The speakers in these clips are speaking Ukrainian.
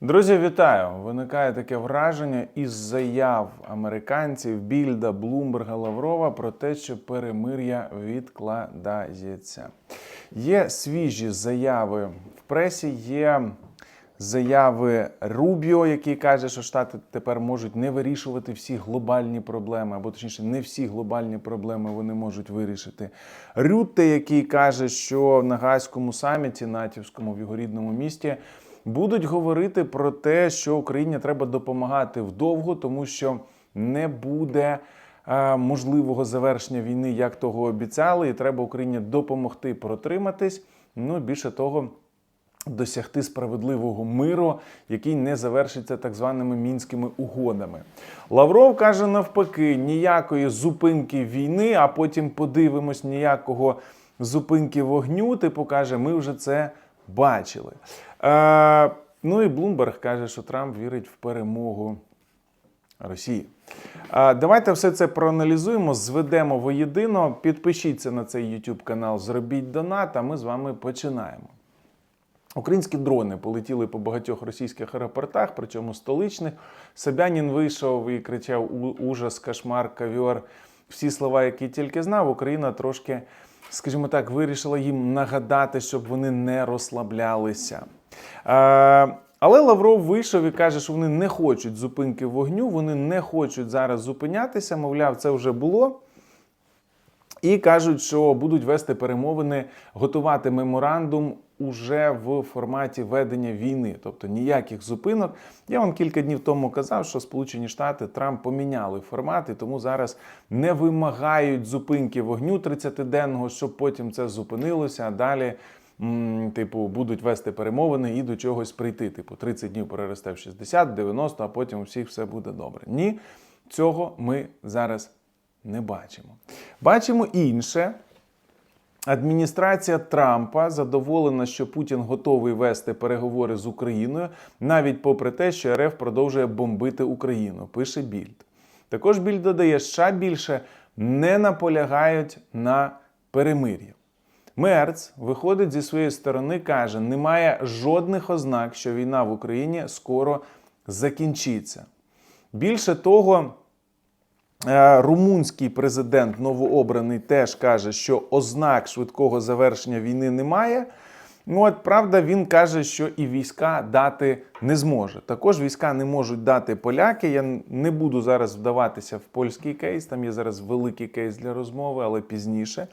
Друзі, вітаю! Виникає таке враження із заяв американців Більда, Блумберга, Лаврова про те, що перемир'я відкладається. Є свіжі заяви в пресі, є заяви Рубіо, який каже, що Штати тепер можуть не вирішувати всі глобальні проблеми, або точніше, не всі глобальні проблеми вони можуть вирішити. Рютте, який каже, що на Гаазькому саміті, натівському в його рідному місті, будуть говорити про те, що Україні треба допомагати вдовго, тому що не буде е, можливого завершення війни, як того обіцяли, і треба Україні допомогти протриматись. Ну більше того. Досягти справедливого миру, який не завершиться так званими мінськими угодами. Лавров каже навпаки: ніякої зупинки війни, а потім подивимось ніякого зупинки вогню. Типу каже, ми вже це бачили. Е, ну і Блумберг каже, що Трамп вірить в перемогу Росії. Е, давайте все це проаналізуємо, зведемо воєдино. Підпишіться на цей YouTube канал, зробіть донат, а ми з вами починаємо. Українські дрони полетіли по багатьох російських аеропортах, причому столичних. Собянін вийшов і кричав ужас, кошмар, ковер. Всі слова, які тільки знав, Україна трошки, скажімо так, вирішила їм нагадати, щоб вони не розслаблялися. Е, але Лавров вийшов і каже, що вони не хочуть зупинки вогню, вони не хочуть зараз зупинятися. Мовляв, це вже було. І кажуть, що будуть вести перемовини, готувати меморандум уже в форматі ведення війни, тобто ніяких зупинок. Я вам кілька днів тому казав, що Сполучені Штати Трамп поміняли формат, і тому зараз не вимагають зупинки вогню 30-денного, щоб потім це зупинилося, а далі. Типу, будуть вести перемовини і до чогось прийти. Типу, 30 днів переросте в 60, 90, а потім у всіх все буде добре. Ні, цього ми зараз не бачимо. Бачимо інше. Адміністрація Трампа задоволена, що Путін готовий вести переговори з Україною, навіть попри те, що РФ продовжує бомбити Україну. Пише Більд. Також Більд додає, США більше не наполягають на перемир'ї. Мерц виходить зі своєї сторони, каже: немає жодних ознак, що війна в Україні скоро закінчиться. Більше того, Румунський президент новообраний теж каже, що ознак швидкого завершення війни немає. Ну, от правда, він каже, що і війська дати не зможе. Також війська не можуть дати поляки. Я не буду зараз вдаватися в польський кейс. Там є зараз великий кейс для розмови, але пізніше.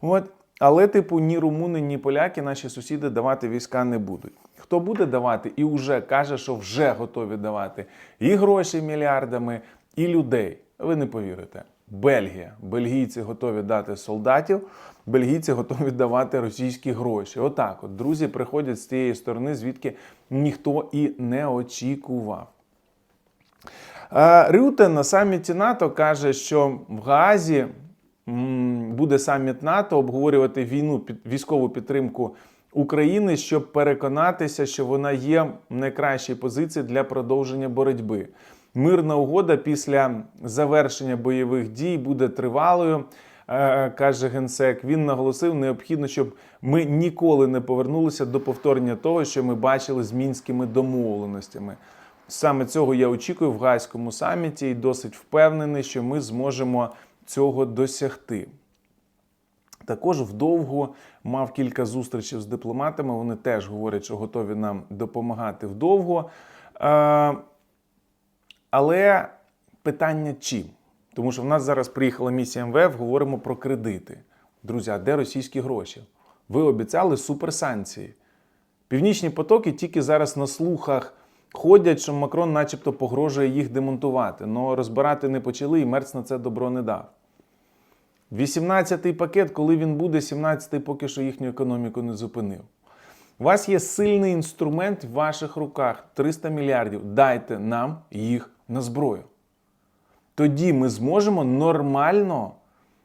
От. Але, типу, ні румуни, ні поляки, наші сусіди давати війська не будуть. Хто буде давати і вже каже, що вже готові давати і гроші мільярдами, і людей. Ви не повірите. Бельгія. Бельгійці готові дати солдатів, бельгійці готові давати російські гроші. Отак, от друзі приходять з тієї сторони, звідки ніхто і не очікував. Е, Рюте на саміті НАТО каже, що в Гаазі буде саміт НАТО обговорювати війну, військову підтримку України, щоб переконатися, що вона є в найкращій позиції для продовження боротьби. Мирна угода після завершення бойових дій буде тривалою. е, Каже генсек, він наголосив, необхідно, щоб ми ніколи не повернулися до повторення того, що ми бачили з мінськими домовленостями. Саме цього я очікую в Гайському саміті і досить впевнений, що ми зможемо цього досягти. Також вдовго мав кілька зустрічей з дипломатами. Вони теж говорять, що готові нам допомагати вдовго. Але питання чим? Тому що в нас зараз приїхала місія МВФ, говоримо про кредити. Друзі, а де російські гроші? Ви обіцяли суперсанкції. Північні потоки тільки зараз на слухах ходять, що Макрон, начебто, погрожує їх демонтувати. але розбирати не почали, і Мерц на це добро не дав. 18-й пакет, коли він буде, 17-й поки що їхню економіку не зупинив. У вас є сильний інструмент в ваших руках 300 мільярдів. Дайте нам їх на зброю. Тоді ми зможемо нормально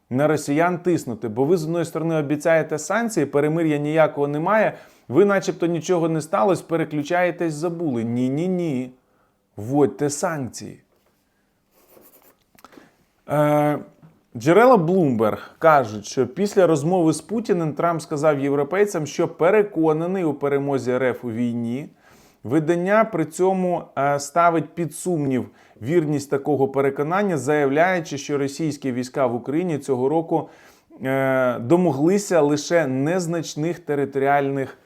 на росіян тиснути. Бо ви з одної сторони обіцяєте санкції, перемир'я ніякого немає. Ви, начебто, нічого не сталося, переключаєтесь, забули. Ні, ні. Вводьте санкції. Е, Джерела Bloomberg кажуть, що після розмови з Путіним Трамп сказав європейцям, що переконаний у перемозі РФ у війні, Видання при цьому е, ставить під сумнів вірність такого переконання, заявляючи, що російські війська в Україні цього року е, домоглися лише незначних територіальних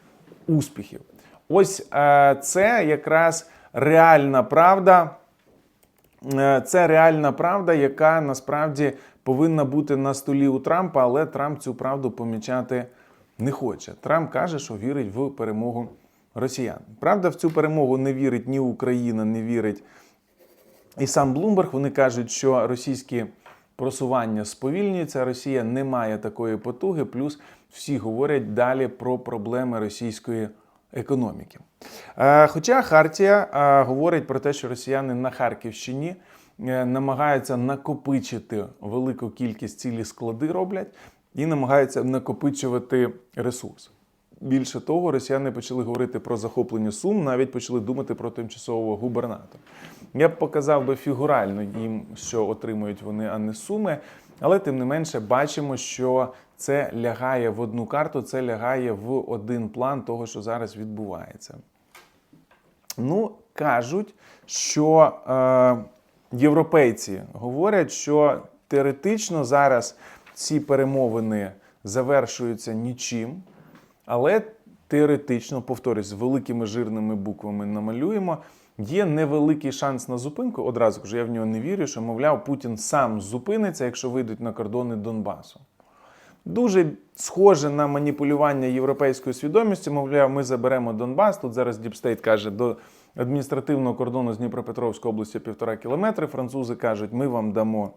успіхів. Ось е, це якраз реальна правда. Це реальна правда, яка насправді повинна бути на столі у Трампа, але Трамп цю правду помічати не хоче. Трамп каже, що вірить в перемогу росіян. Правда, в цю перемогу не вірить ні Україна, не вірить і сам Блумберг. Вони кажуть, що російські просування сповільнюються, Росія не має такої потуги. Плюс всі говорять далі про проблеми російської економіки. Е, Хоча Хартія е, говорить про те, що росіяни на Харківщині е, намагаються накопичити велику кількість цілі склади роблять і намагаються накопичувати ресурс. Більше того, росіяни почали говорити про захоплення Сум, навіть почали думати про тимчасового губернатора. Я б показав би фігурально їм, що отримують вони, а не суми. Але тим не менше бачимо, що це лягає в одну карту, це лягає в один план того, що зараз відбувається. Ну, кажуть, що е, європейці говорять, що теоретично зараз ці перемовини завершуються нічим, але теоретично, повторюсь, з великими жирними буквами намалюємо. Є невеликий шанс на зупинку. Одразу кажу, я в нього не вірю, що, мовляв, Путін сам зупиниться, якщо вийдуть на кордони Донбасу. Дуже схоже на маніпулювання європейською свідомістю. Мовляв, ми заберемо Донбас. Тут зараз Діпстейт каже, до адміністративного кордону з Дніпропетровської області півтора кілометри. Французи кажуть, ми вам дамо.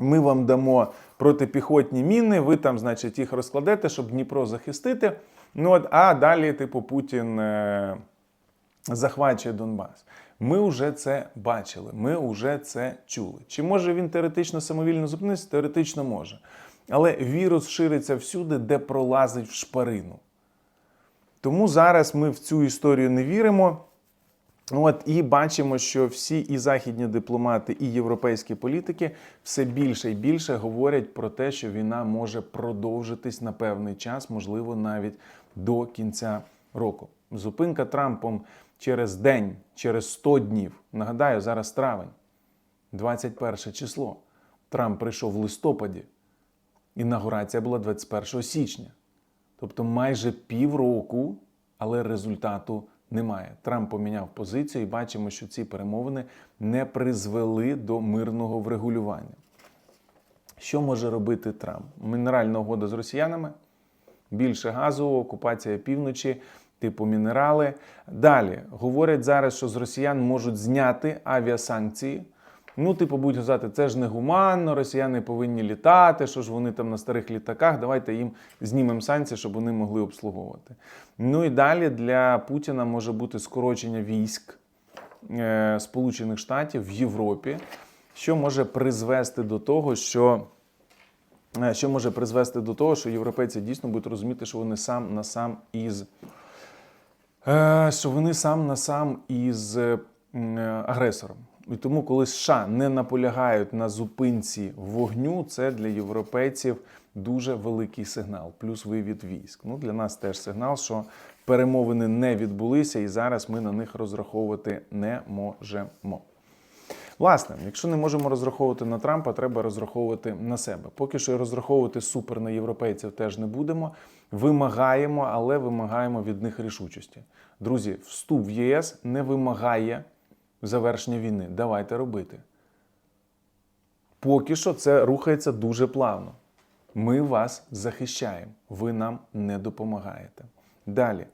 Ми вам дамо протипіхотні міни, ви там, значить, їх розкладете, щоб Дніпро захистити. Ну, от, а далі, типу, Путін е, захвачує Донбас. Ми вже це бачили, ми вже це чули. Чи може він теоретично самовільно зупинитися? Теоретично може. Але вірус шириться всюди, де пролазить в шпарину. Тому зараз ми в цю історію не віримо. От і бачимо, що всі і західні дипломати, і європейські політики все більше і більше говорять про те, що війна може продовжитись на певний час, можливо, навіть до кінця року. Зупинка Трампом через день, через 100 днів. Нагадаю, зараз травень, 21 число. Трамп прийшов в листопаді. Інаугурація була 21 січня. Тобто майже півроку, але результату немає. Трамп поміняв позицію і бачимо, що ці перемовини не призвели до мирного врегулювання. Що може робити Трамп? Мінеральна угода з росіянами, більше газу, окупація півночі, типу мінерали. Далі говорять зараз, що з росіян можуть зняти авіасанкції. Ну, типу, будуть казати, це ж негуманно, росіяни повинні літати, що ж вони там на старих літаках, давайте їм знімемо санкції, щоб вони могли обслуговувати. Ну і далі для Путіна може бути скорочення військ е, Сполучених Штатів в Європі, що може призвести до того, що. е, Що може призвести до того, що європейці дійсно будуть розуміти, що вони сам на сам із е, що вони сам на сам із е, агресором. І тому, коли США не наполягають на зупинці вогню, це для європейців дуже великий сигнал, плюс вивід військ. Ну, для нас теж сигнал, що перемовини не відбулися, і зараз ми на них розраховувати не можемо. Власне, якщо не можемо розраховувати на Трампа, треба розраховувати на себе. Поки що розраховувати супер на європейців теж не будемо. Вимагаємо, але вимагаємо від них рішучості. Друзі, вступ в ЄС не вимагає завершення війни. Давайте робити. Поки що це рухається дуже плавно. Ми вас захищаємо, ви нам не допомагаєте. Далі.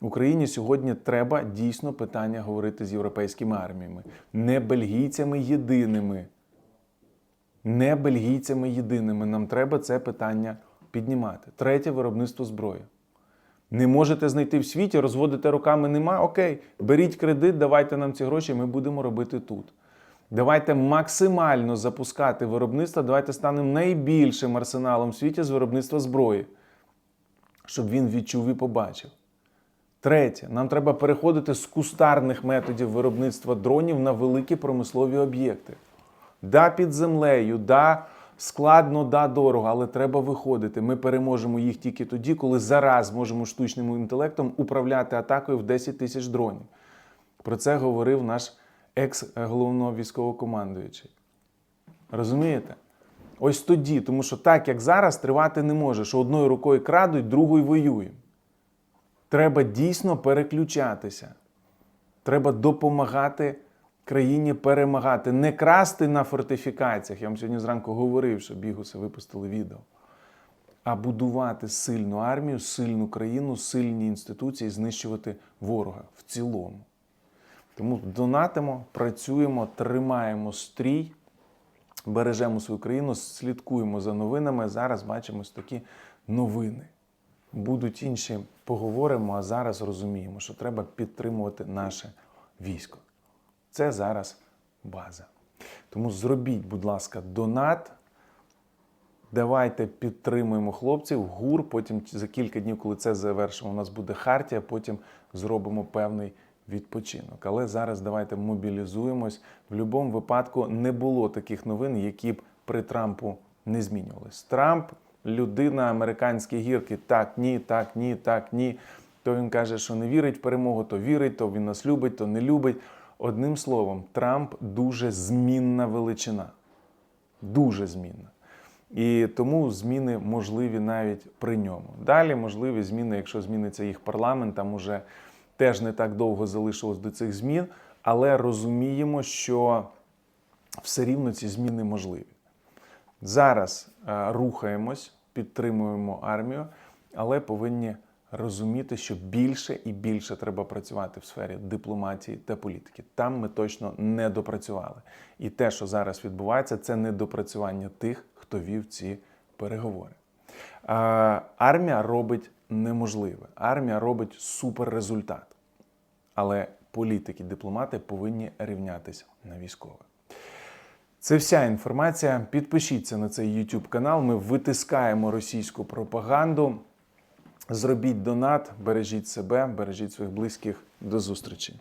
Україні сьогодні треба дійсно питання говорити з європейськими арміями, не бельгійцями єдиними. Не бельгійцями єдиними. Нам треба це питання піднімати. Третє виробництво зброї. Не можете знайти в світі, розводите руками нема. Окей, беріть кредит, давайте нам ці гроші, ми будемо робити тут. Давайте максимально запускати виробництво, давайте станемо найбільшим арсеналом в світі з виробництва зброї, щоб він відчув і побачив. Третє, нам треба переходити з кустарних методів виробництва дронів на великі промислові об'єкти. Да, під землею, да, Складно, да, дорого, але треба виходити. Ми переможемо їх тільки тоді, коли зараз можемо штучним інтелектом управляти атакою в 10 тисяч дронів. Про це говорив наш екс-головного військовокомандуючий. Розумієте? Ось тоді, тому що так, як зараз, тривати не може, що одною рукою крадуть, другою воюємо. Треба дійсно переключатися. Треба допомагати країні перемагати, не красти на фортифікаціях. Я вам сьогодні зранку говорив, що бігуси випустили відео. А будувати сильну армію, сильну країну, сильні інституції, знищувати ворога в цілому. Тому донатимо, працюємо, тримаємо стрій, бережемо свою країну, слідкуємо за новинами. Зараз бачимо такі новини. Будуть інші, поговоримо, а зараз розуміємо, що треба підтримувати наше військо. Це зараз база. Тому зробіть, будь ласка, донат. Давайте підтримуємо хлопців, гур. Потім за кілька днів, коли це завершимо, у нас буде хартія, потім зробимо певний відпочинок. Але зараз давайте мобілізуємось. В будь-якому випадку не було таких новин, які б при Трампу не змінювались. Трамп людина американські гірки. Так, ні, так, ні, так, ні. То він каже, що не вірить в перемогу, то вірить, то він нас любить, то не любить. Одним словом, Трамп дуже змінна величина. Дуже змінна. І тому зміни можливі навіть при ньому. Далі можливі зміни, якщо зміниться їх парламент, там уже теж не так довго залишилось до цих змін, але розуміємо, що все рівно ці зміни можливі. Зараз е, рухаємось, підтримуємо армію, але повинні розуміти, що більше і більше треба працювати в сфері дипломатії та політики. Там ми точно не допрацювали. І те, що зараз відбувається, це недопрацювання тих, хто вів ці переговори. Армія робить неможливе. Армія робить суперрезультат. Але політики, дипломати повинні рівнятися на військових. Це вся інформація. Підпишіться на цей YouTube канал. Ми витискаємо російську пропаганду. Зробіть донат, бережіть себе, бережіть своїх близьких. До зустрічі.